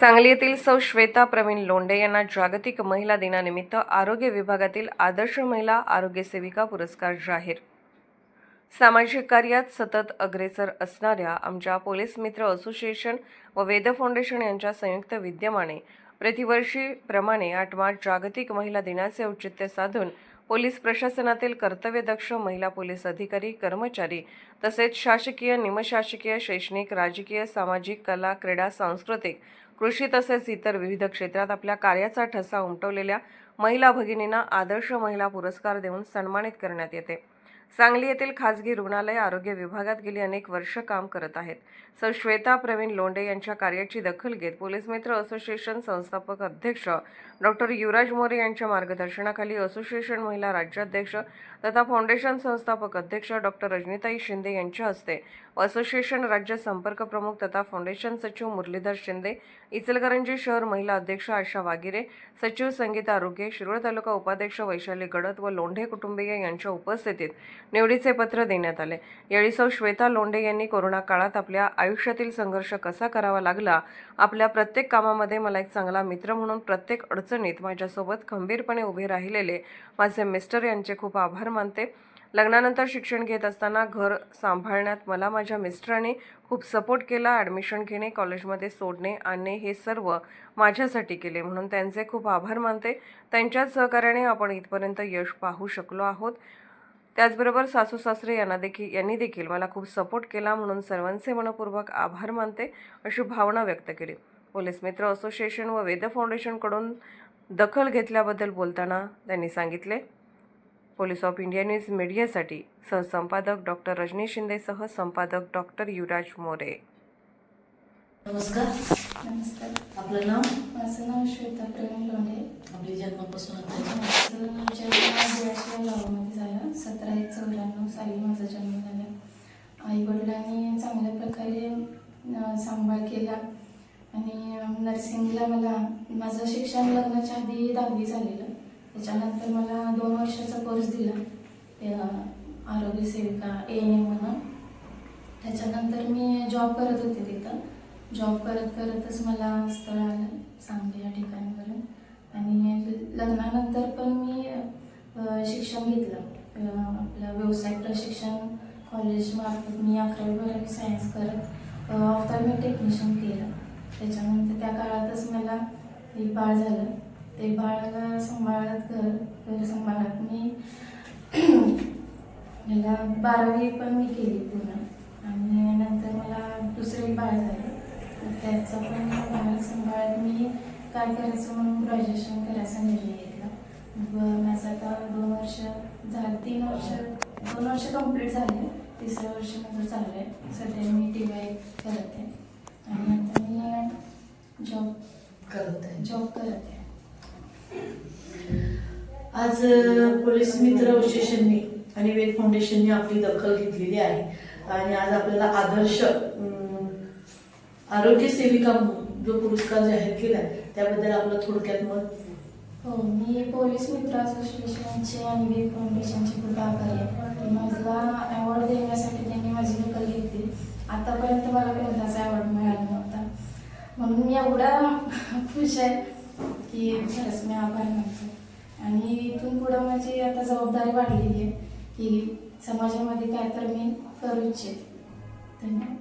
सांगली येथील सौ श्वेता प्रवीण लोंढे यांना जागतिक महिला दिनानिमित्त आरोग्य विभागातील आदर्श महिला आरोग्य सेविका पुरस्कार जाहीर. सामाजिक कार्यात सतत अग्रेसर असणाऱ्या आमच्या पोलीस मित्र असोसिएशन व वेद फाउंडेशन यांच्या संयुक्त विद्यमाने प्रतिवर्षीप्रमाणे आठ मार्च जागतिक महिला दिनाचे औचित्य साधून पोलीस प्रशासनातील कर्तव्यदक्ष महिला पोलीस अधिकारी कर्मचारी तसेच शासकीय निमशासकीय शैक्षणिक राजकीय सामाजिक कला क्रीडा सांस्कृतिक कृषी तसेच इतर विविध क्षेत्रात आपल्या कार्याचा ठसा उमटवलेल्या महिला भगिनींना आदर्श महिला पुरस्कार देऊन सन्मानित करण्यात येते. सांगली येथील खासगी रुग्णालय आरोग्य विभागात गेली अनेक वर्ष काम करत आहेत. सौ. श्वेता प्रवीण लोंडे यांच्या कार्याची दखल घेत पोलीस मित्र असोसिएशन संस्थापक अध्यक्ष डॉक्टर युवराज मोरे यांच्या मार्गदर्शनाखाली असोसिएशन महिला राज्याध्यक्ष तथा फाउंडेशन संस्थापक अध्यक्ष डॉक्टर रजनीताई शिंदे यांच्या हस्ते असोसिएशन राज्य संपर्क प्रमुख तथा फाउंडेशन सचिव मुरलीधर शिंदे इचलकरंजी शहर महिला अध्यक्ष आशा वागिरे सचिव संगीता आरोग्य शिरोळ तालुका उपाध्यक्ष वैशाली गडत व लोंढे कुटुंबीय यांच्या उपस्थितीत निवडीचे पत्र देण्यात आले. यावेळी सौ. श्वेता लोंढे यांनी कोरोना काळात आपल्या आयुष्यातील संघर्ष कसा करावा लागला आपल्या प्रत्येक कामामध्ये मला एक चांगला मित्र म्हणून प्रत्येक अडचणीत माझ्यासोबत खंबीरपणे उभे राहिलेले माझे मिस्टर यांचे खूप आभार मानते. लग्नानंतर शिक्षण घेत असताना घर सांभाळण्यात मला माझ्या मिस्टरांनी खूप सपोर्ट केला ॲडमिशन घेणे कॉलेजमध्ये सोडणे आणणे हे सर्व माझ्यासाठी केले म्हणून त्यांचे खूप आभार मानते. त्यांच्याच सहकार्याने आपण इथपर्यंत यश पाहू शकलो आहोत. त्याचबरोबर सासू सासरे यांना देखील यांनी देखील मला खूप सपोर्ट केला म्हणून सर्वांचे मनपूर्वक आभार मानते अशी भावना व्यक्त केली. पोलीस मित्र असोसिएशन व वेद फाउंडेशनकडून दखल घेतल्याबद्दल बोलताना त्यांनी सांगितले पोलीस ऑफ इंडिया न्यूज मीडियासाठी सहसंपादक डॉक्टर रजनी शिंदेसह संपादक डॉक्टर युवराज मोरे. नमस्कार. नमस्कार. आपलं नाव? माझं नाव श्वेता प्रेम लोंढे. आपली जन्मापासून माझं जन्म गुळाशिया गावामध्ये झाला. सतरा एक चौऱ्याण्णव साली माझा जन्म झाला. आई वडिलांनी चांगल्या प्रकारे सांभाळ केला. आणि नर्सिंगला मला माझं शिक्षण लग्नाच्या आधी दहावी झालेलं. त्याच्यानंतर मला दोन वर्षाचा कोर्स दिला. आरोग्य सेविका ए एन एम म्हणून. त्याच्यानंतर मी जॉब करत होते तिथं. जॉब करत करतच मला स्थळ आलं सांगली या ठिकाणवरून. आणि लग्नानंतर पण मी शिक्षण घेतलं. आपलं व्यवसाय प्रशिक्षण कॉलेजमार्फत मी अकरावी बारावी सायन्स करत ऑफ्थॉल्मिक टेक्निशियन केलं. त्याच्यानंतर त्या काळातच मला एक बाळ झालं. ते बाळाला सांभाळत घर घर सांभाळत मी मला बारावी पण मी केली पूर्ण. आणि नंतर मला दुसरं बाळ झालं. त्याचं पण बाळ सांभाळत मी काय करायचं म्हणून ग्रॅज्युएशन करायचा निर्णय घेतला. माझं आता दोन वर्ष झालं तीन वर्ष दोन वर्ष कंप्लीट झाले. तिसरं वर्ष माझं चालू आहे. सध्या मी टी वाय करत आहे. आणि नंतर मी जॉब करत आहे. जॉब करत आहे. आज पोलीस मित्र असोसिएशनने आणि वेद फाउंडेशनने आपली दखल घेतलेली आहे. आणि आज आपल्याला आदर्श आरोग्य सेविका म्हणून जो पुरस्कार जाहीर केला त्याबद्दल आपलं थोडक्यात मत? हो मी पोलीस मित्र असोसिएशनचे आणि वे फाउंडेशनचे खूप आभारी आहे. माझा अवॉर्ड देण्यासाठी त्यांनी माझी नकल घेतली. आतापर्यंत मला कोणताच अवॉर्ड मिळाला नव्हता. म्हणून मी एवढा खुश आहे की खरंच मी आभार मानतो. आणि इथून पुढं माझी आता जबाबदारी वाढलेली आहे की समाजामध्ये काय तर मी करू इच्छिते. धन्यवाद.